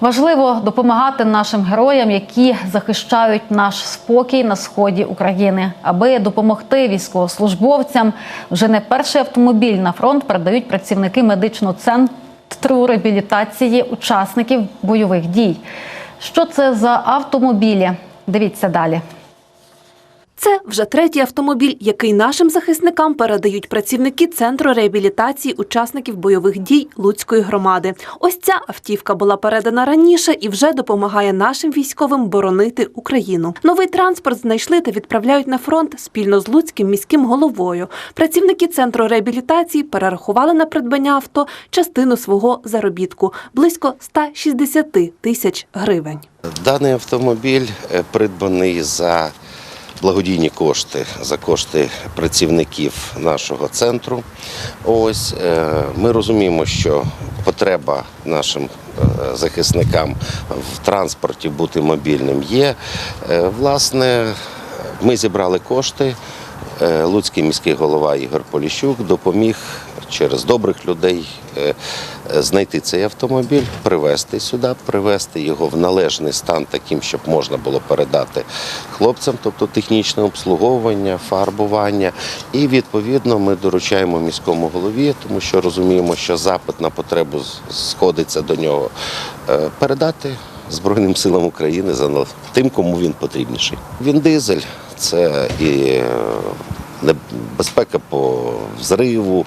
Важливо допомагати нашим героям, які захищають наш спокій на сході України. Аби допомогти військовослужбовцям, вже не перший автомобіль на фронт передають працівники медичного центру реабілітації учасників бойових дій. Що це за автомобілі? Дивіться далі. Це вже третій автомобіль, який нашим захисникам передають працівники центру реабілітації учасників бойових дій Луцької громади. Ось ця автівка була передана раніше і вже допомагає нашим військовим боронити Україну. Новий транспорт знайшли та відправляють на фронт спільно з Луцьким міським головою. Працівники центру реабілітації перерахували на придбання авто частину свого заробітку близько 160 тисяч гривень. Даний автомобіль е, придбаний за благодійні кошти, за кошти працівників нашого центру. Ось е, ми розуміємо, що потреба нашим е, захисникам в транспорті бути мобільним є. Е, Власне, ми зібрали кошти. Е, Луцький міський голова Ігор Поліщук допоміг через добрих людей е, е, знайти цей автомобіль, привезти сюди, привезти його в належний стан, таким, щоб можна було передати хлопцям, тобто технічне обслуговування, фарбування. І відповідно ми доручаємо міському голові, тому що розуміємо, що запит на потребу сходиться до нього, передати. Збройним силам України за тим, кому він потрібніший. Він дизель, це і е, небезпека по взриву,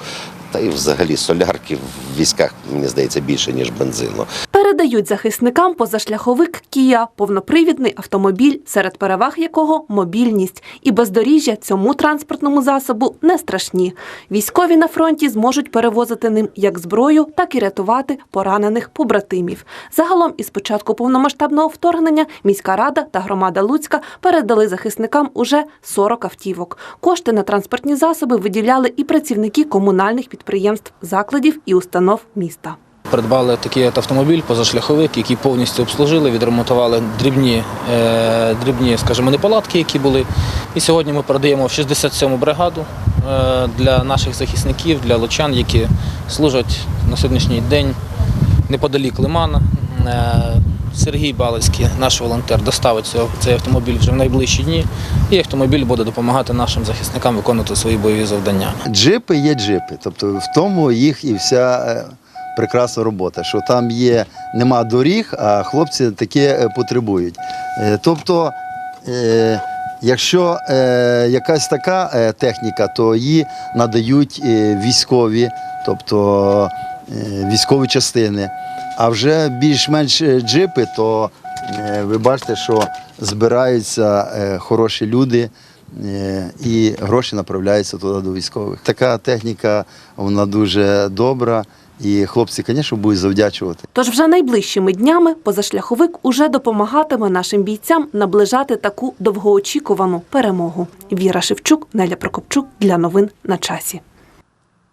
та й взагалі солярки в військах, мені здається, більше, ніж бензину. Передають захисникам позашляховик Кія, повнопривідний автомобіль, серед переваг якого мобільність. І бездоріжжя цьому транспортному засобу не страшні. Військові на фронті зможуть перевозити ним як зброю, так і рятувати поранених побратимів. Загалом, із початку повномасштабного вторгнення, міська рада та громада Луцька передали захисникам уже 40 автівок. Кошти на транспортні засоби виділяли і працівники комунальних підприємств, закладів і установ міста. Придбали такий автомобіль, позашляховик, який повністю обслужили, відремонтували дрібні, е, дрібні, скажімо, неполадки, які були. І сьогодні ми передаємо в 67-му бригаду е, для наших захисників, для лучан, які служать на сьогоднішній день неподалік Лимана. Е, Сергій Балицький, наш волонтер, доставить цей автомобіль вже в найближчі дні, і автомобіль буде допомагати нашим захисникам виконувати свої бойові завдання. Джипи є джипи, тобто в тому їх і вся е, прекрасна робота, що там є, нема доріг, а хлопці таке е, потребують. Е, Тобто, е, якщо якась така техніка, то її надають військові, тобто військові частини. А вже більш-менш джипи, то ви бачите, що збираються хороші люди. І гроші направляються туди до військових. Така техніка вона дуже добра, і хлопці, звісно, будуть завдячувати. Тож вже найближчими днями позашляховик уже допомагатиме нашим бійцям наближати таку довгоочікувану перемогу. Віра Шевчук, Неля Прокопчук для новин на часі.